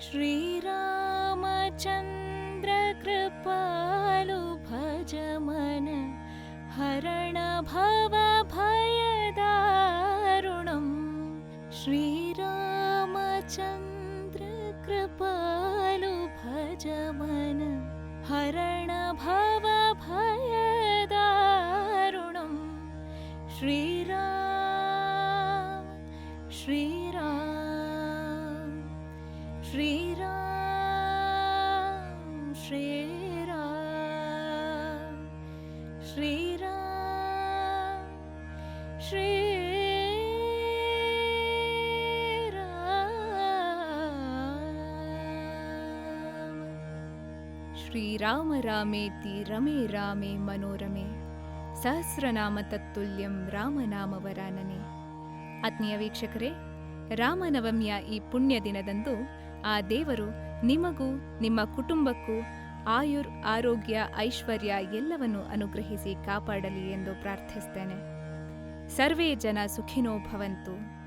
श्रीरामचन्द्र कृपालु भज मन। हरण भव भयदारुणम्। श्रीरामचन्द्र कृपालु भज मन। हरण भव भयदारुणम्। श्रीराम श्रीराम श्रीराम श्रीराम श्रीराम श्रीराम ಶ್ರೀರಾಮ ರಾಮೇತಿ ರಮೇ ರಾಮೇ ಮನೋರಮೆ ಸಹಸ್ರನಾಮ ತತ್ತುಲ್ಯಂ ರಾಮನಾಮವರಾನನೆ ಆತ್ಮೀಯ ವೀಕ್ಷಕರೇ ರಾಮನವಮಿಯ ಈ ಪುಣ್ಯ ದಿನದಂದು ಆ ದೇವರು ನಿಮಗೂ, ನಿಮ್ಮ ಕುಟುಂಬಕ್ಕೂ ಆಯುರ್, ಆರೋಗ್ಯ, ಐಶ್ವರ್ಯ ಎಲ್ಲವನ್ನು ಅನುಗ್ರಹಿಸಿ ಕಾಪಾಡಲಿ ಎಂದು ಪ್ರಾರ್ಥಿಸ್ತೇನೆ. ಸರ್ವೇ ಜನ ಸುಖಿನೋ ಭವಂತು.